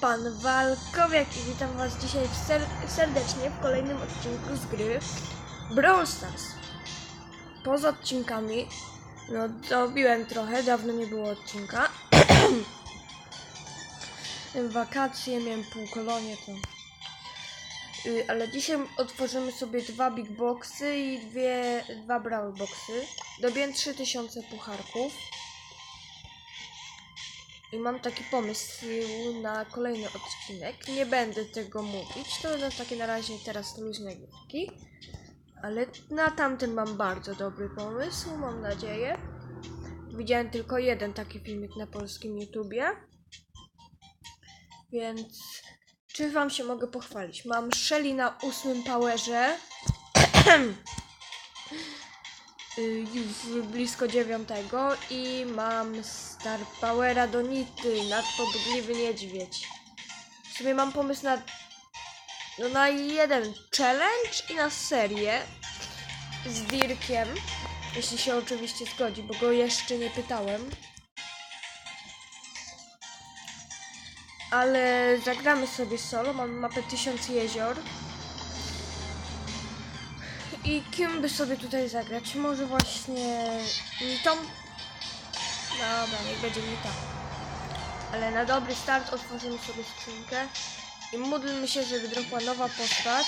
pan Walkowiak i witam was dzisiaj ser serdecznie w kolejnym odcinku z gry Brawl Stars. Poza odcinkami, no dobiłem trochę, dawno nie było odcinka. Wakacje, miałem pół kolonie to. Y, Ale dzisiaj otworzymy sobie dwa big boxy i dwie, dwa brawl boxy. Dobiłem 3000 pucharków. I mam taki pomysł na kolejny odcinek. Nie będę tego mówić. To będą takie na razie teraz luźne gierki. Ale na tamten mam bardzo dobry pomysł, mam nadzieję. Widziałem tylko jeden taki filmik na polskim YouTubie. Więc czy wam się mogę pochwalić? Mam Shelly na ósmym powerze. Y, już blisko dziewiątego i mam Star Powera do Nity, nadpobudliwy niedźwiedź. W sumie mam pomysł na, no na jeden challenge i na serię z Dirkiem, jeśli się oczywiście zgodzi, bo go jeszcze nie pytałem. Ale zagramy sobie solo, mam mapę Tysiąc Jezior. I kim by sobie tutaj zagrać? Może właśnie Nitą? Dobra, niech będzie Nita. Ale na dobry start otworzymy sobie skrzynkę i módlmy się, żeby dropła nowa postać.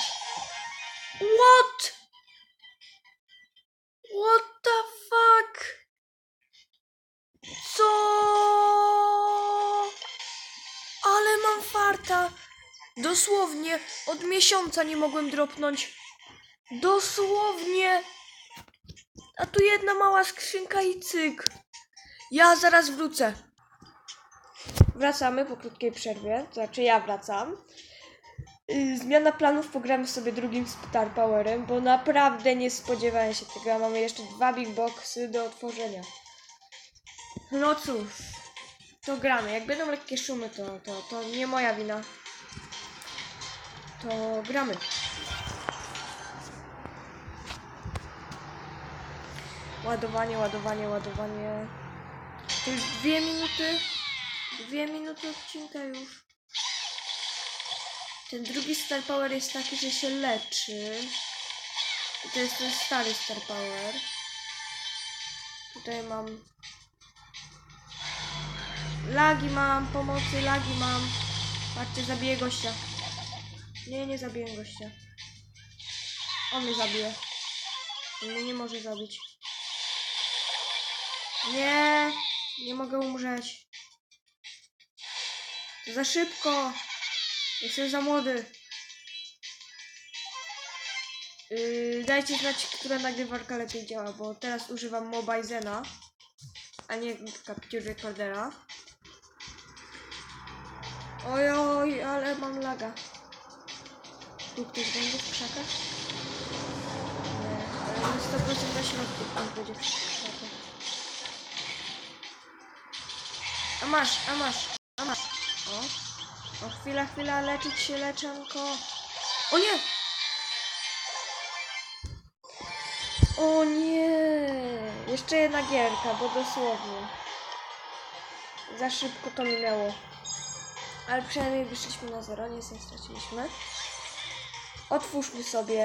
What? What the fuck? Co? Ale mam farta. Dosłownie od miesiąca nie mogłem dropnąć. Dosłownie. A tu jedna mała skrzynka i cyk. Ja zaraz wrócę. Wracamy po krótkiej przerwie. To znaczy ja wracam. Yy, Zmiana planów, pogramy sobie drugim Star Powerem, bo naprawdę nie spodziewałem się tego. Mamy jeszcze dwa big boxy do otworzenia. No cóż, to gramy. Jak będą lekkie szumy, to, to, to nie moja wina. To gramy. Ładowanie, ładowanie, ładowanie. To już dwie minuty. Dwie minuty odcinka już. Ten drugi Star Power jest taki, że się leczy. I to jest ten stary Star Power. Tutaj mam... Lagi mam, pomocy, lagi mam. Patrzcie, zabiję gościa. Nie, nie zabiję gościa. On mnie zabije. On mnie nie może zabić. Nie, nie mogę umrzeć. Za szybko. Jestem za młody. Yy, dajcie znać, która nagrywarka lepiej działa, bo teraz używam Mobizena, a nie Capture Recordera. Oj, oj, ale mam laga. Tu ktoś będzie w krzakach? Nie, ale na 100% na środku ktoś będzie A masz, a masz, a masz. O, o chwila, chwila, leczyć się leczonko. O nie! O nie! Jeszcze jedna gierka, bo dosłownie. Za szybko to minęło. Ale przynajmniej wyszliśmy na zero, nic nie straciliśmy. Otwórzmy sobie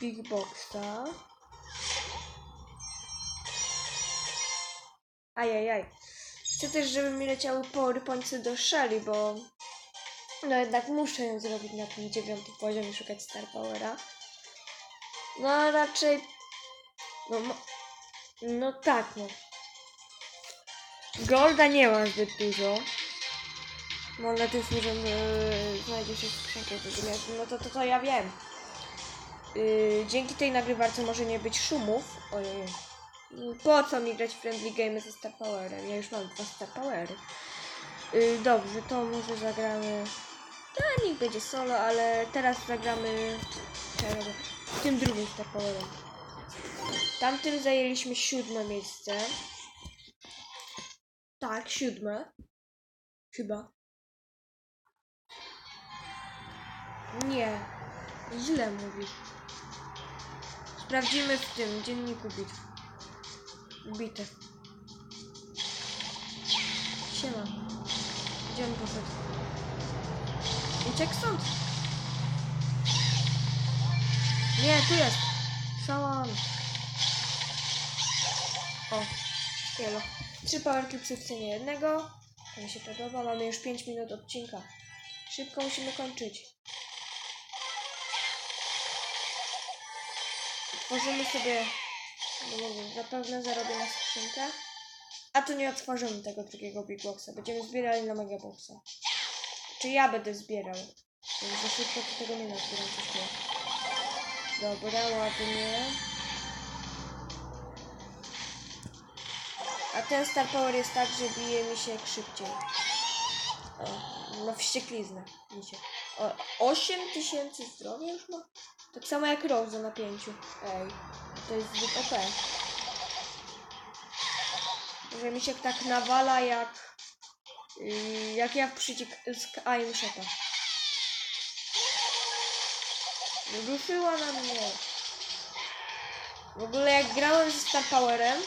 Big Boxa. Ajajaj. Chcę też, żeby mi leciały powerpointsy do Shelly, bo no jednak muszę ją zrobić na tym dziewiątym poziomie, szukać Star Powera. No a raczej... No, no tak, no. Golda nie ma zbyt dużo. Mam nadzieję, że yy, znajdzie się skrzynkę No to, to, to ja wiem. Yy, dzięki tej nagrywarce może nie być szumów. Ojej. Po co mi grać Friendly Game ze Star Powerem? Ja już mam dwa Star Powery. Yy, dobrze, to może zagramy... No, niech będzie solo, ale teraz zagramy tym drugim Star Powerem. Tamtym zajęliśmy siódme miejsce. Tak, siódme. Chyba. Nie. Źle mówisz. Sprawdzimy w tym dzienniku bitw. Bite. Siema. Gdzie on poszedł? Uciekł stąd. Nie, tu jest. Szałan. O, kielo. Trzy power clipsy w cenie jednego. To mi się podoba. Mamy już 5 minut odcinka. Szybko musimy kończyć. Tworzymy sobie... No zapewne zarobię na skrzynkę. A tu nie otworzymy tego drugiego Big Boxa. Będziemy zbierali na Mega Boxa. Czy ja będę zbierał? Za szybko to tego nie nazbieram coś czuję. Dobra, ładnie. A ten Star Power jest tak, że bije mi się szybciej. O, ma wściekliznę. Widzicie. O, 8 tysięcy zdrowia już ma? Tak samo jak Rose na pięciu. Ej, to jest zbyt OP. Że mi się tak nawala jak... Yy, jak ja w przycisk z Aim Shota. Ruszyła na mnie. W ogóle jak grałem ze Star Powerem,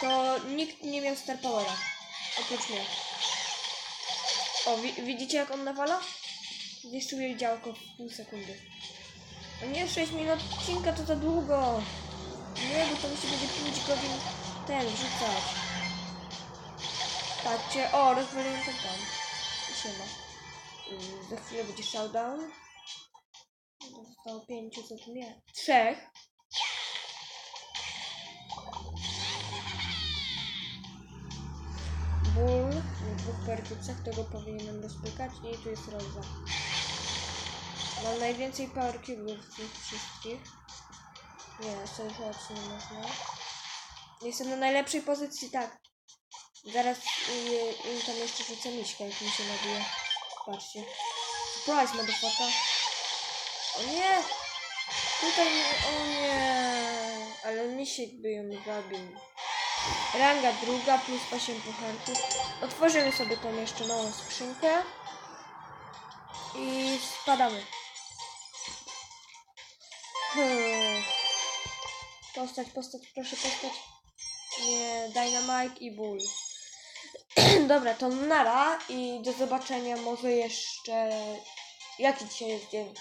to nikt nie miał Star Powera. Oprócz mnie. O, wi widzicie jak on nawala? Zniszczył działko w pół sekundy. O nie, 6 minut odcinka to za długo. Nie, bo to mi się będzie 5 godzin ten wrzucać. Patrzcie, o, rozwaliłem ten tam. I siema. Yy, za chwilę będzie showdown. Zostało pięciu, co tu nie? Trzech. Ból w dwóch perkucjach, tego powinienem rozpykać i tu jest Rosa. Mam najwięcej power cubów z tych wszystkich. Nie, sensacji nie można. Jestem na najlepszej pozycji, tak. Zaraz y, im tam jeszcze rzucę miśkę, jak mi się nabije. Patrzcie. Surprise, motherfucker. O nie! Tutaj o nie! Ale misiek by ją zabił. Ranga druga plus 8 pucharków. Otworzymy sobie tą jeszcze małą skrzynkę. I spadamy. Hmm. Postać, postać, proszę postać. Nie, Dynamite i Bull. Dobra, to nara i do zobaczenia może jeszcze... Jaki dzisiaj jest dzień?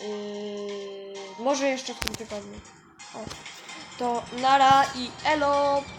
Yy, może jeszcze w tym tygodniu. O. To nara i elo!